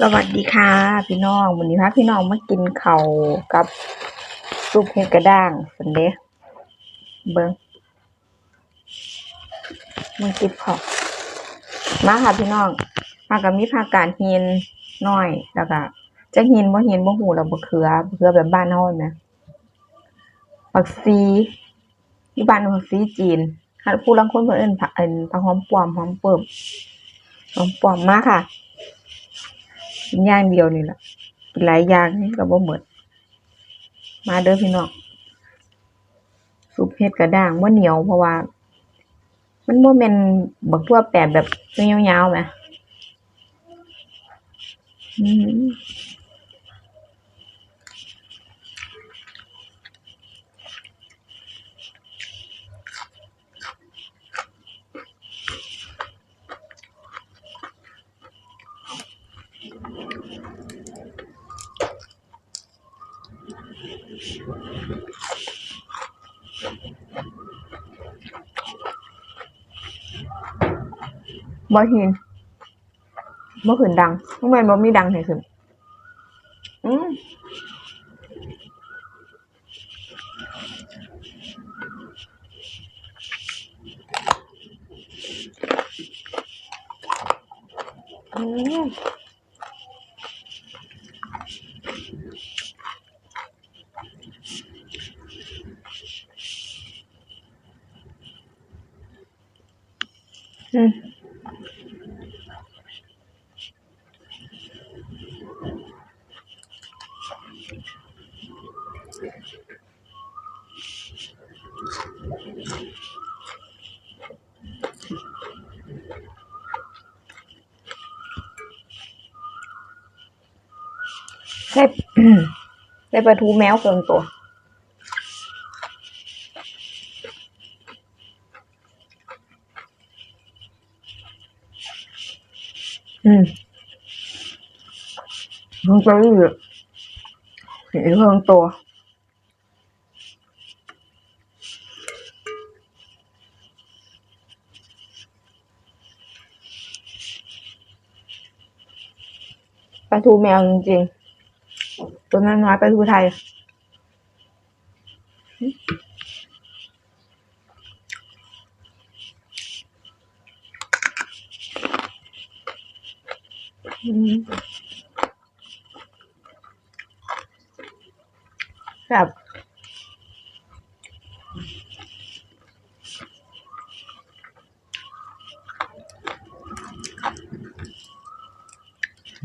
สวัสดีค่ะ พี่น้องวันนี้พาพี่น้องมากินเข้ากับซุปเห็ดกระด้างสันเดะเบิ้งมากินข้ามาค่ะพี่น้องมากับมีผักกาดหินน้อยแล้วก็จะหินบ่หินบ่หูแล้วบ่เขือบ่เขือแบบบ้านเฮาแหมผักซีที่บ้านผักซีจีนผู้ลางคนเพิ่อนผักเอิ้นผักหอมป้อมหอมเปิบหอมป้อมมาค่ะ กินอย่างเดียวนี่แหละเป็นหลายอย่างนี่ก็บ่หมด มาเด้อพี่น้องซุปเห็ดกระด้างบ่เหนียวเพราะว่า มันบ่แม่นบักทั่วแปดแบบยาวๆแหม บ่เห็นบ่ขึ้นดังทำไมบ่มีดังให้ขึ้นอืมอืมอืม ได้ได้ปลาทูแมวเกินตัวอืมเพิ่งจะรู้อยู่เห็นเพิ่งตัวปลาทูแมวจริงๆ ตัวนั้นน้อยปลาทูไทยแบบ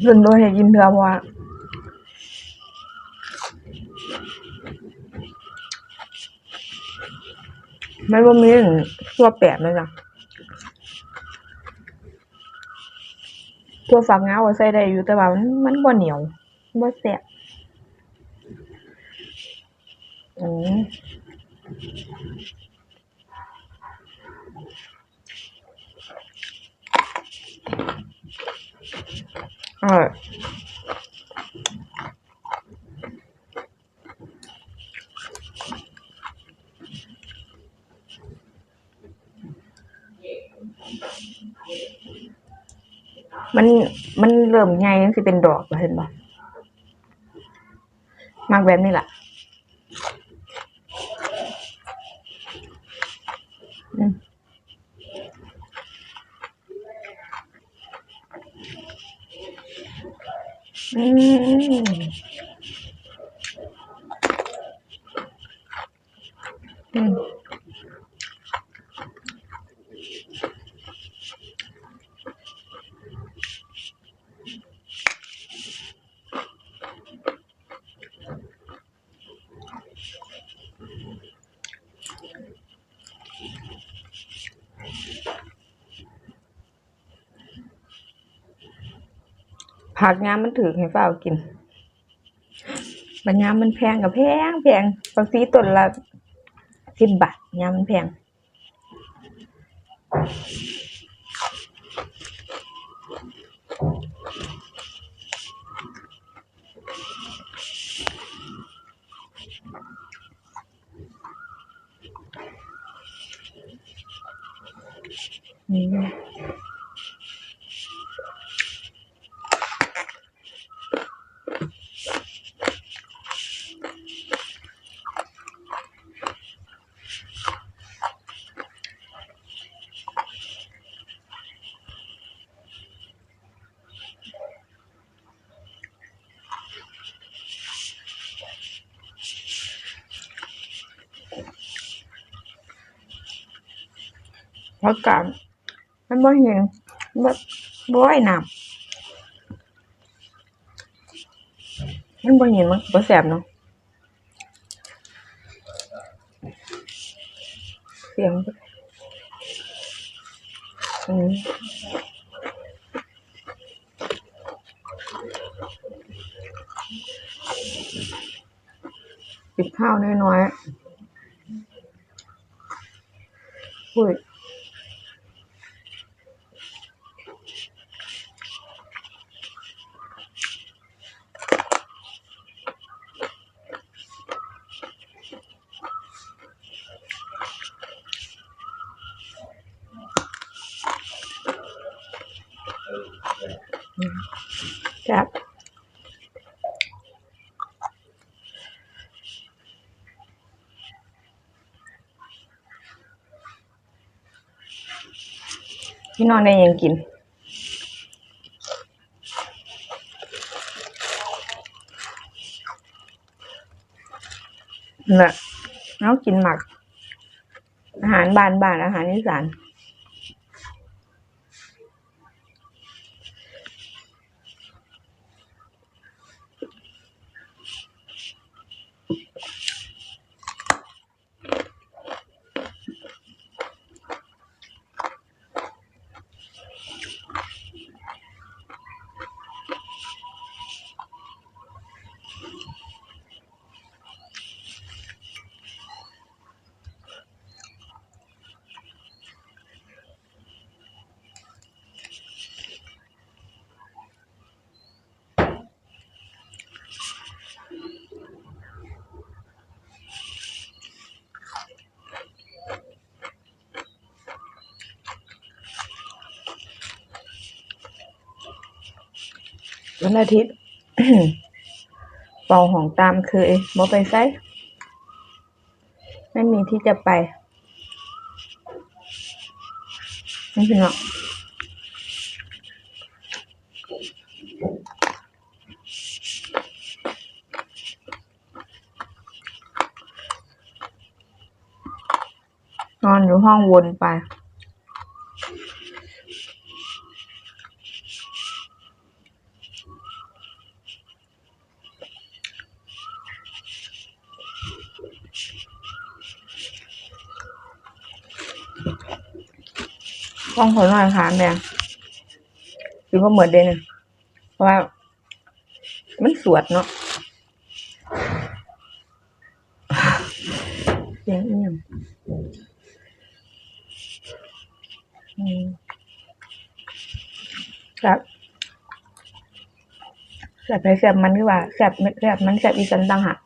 ส่วนตัวเห็นกินเถื่อเพราะว่า มันว่ามีตัวแปดเลยจ้ะตัวฝักเงาใส่ได้อยู่แต่ว่ามันมันบ่เหนียวบ่แซ่บอืมอร่อย มันมันเริ่มใหญ่มันสิเป็นดอกเห็นบ่มากแบบนี้ล่ะอืม ผักงามมันถือให้ฝ้ากินบัญญามมันแพงกับแพงแพงบางทีต้นละสิบบาทยามมันแพงอื เพราะการมันบ่เห็นบ่บ่ไหวน้ำมันบ่เห็นมันบ่แสบเนาะเสียงอืมปิดข้าวน้อยๆอุ้ย ครับ ที่นอนได้ยังกิน น่ะเอากินหมัก อาหารบ้านบ้านอาหารอีสาน วันอาทิตย์เป่าของตามเคยบ่ไปไสไม่มีที่จะไปนี่พี่น้องนอนอยู่ห้องวนไป กล้องขอหน่อยค่ะแม่หรือว่าเหมือนเดนเพราะว่า มันสวดเนาะเสียงเอียงอืมครับแสบไปแสบมันคือว่าแสบแสบมันแสบอีสันตังหาก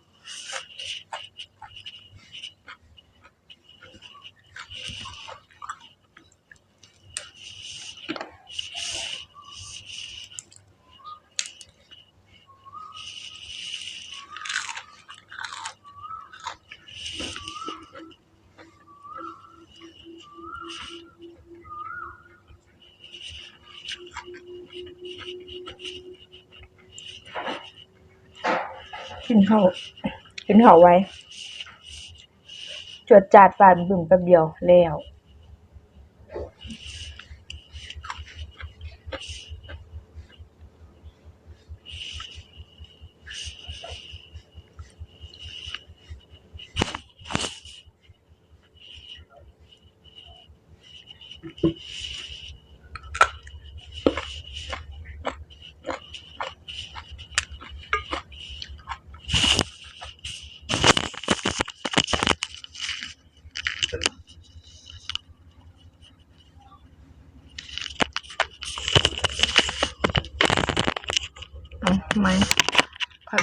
กินข้าวกินข้าวไว้ จวดจาดปานบึ้มแป๊บเดียวแล้ว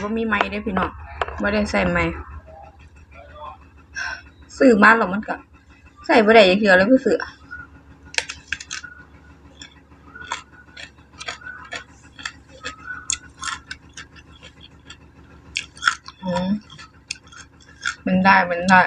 ว่ามีไม้ได้พี่น้องไม่ได้ใส่ไม้ซื้อมาหรอกมันก็ใส่บ่ได้อย่างเดียวเลยเพื่ออือมันได้ มันได้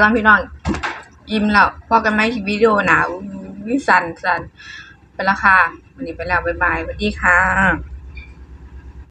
ก่อนพี่น้องยิ้มแล้วพอกันไหมวิดีโอหนาวิสันสันไปและค่ะวันนี้ไปแล้วบ๊ายบายสวัสดีค่ะ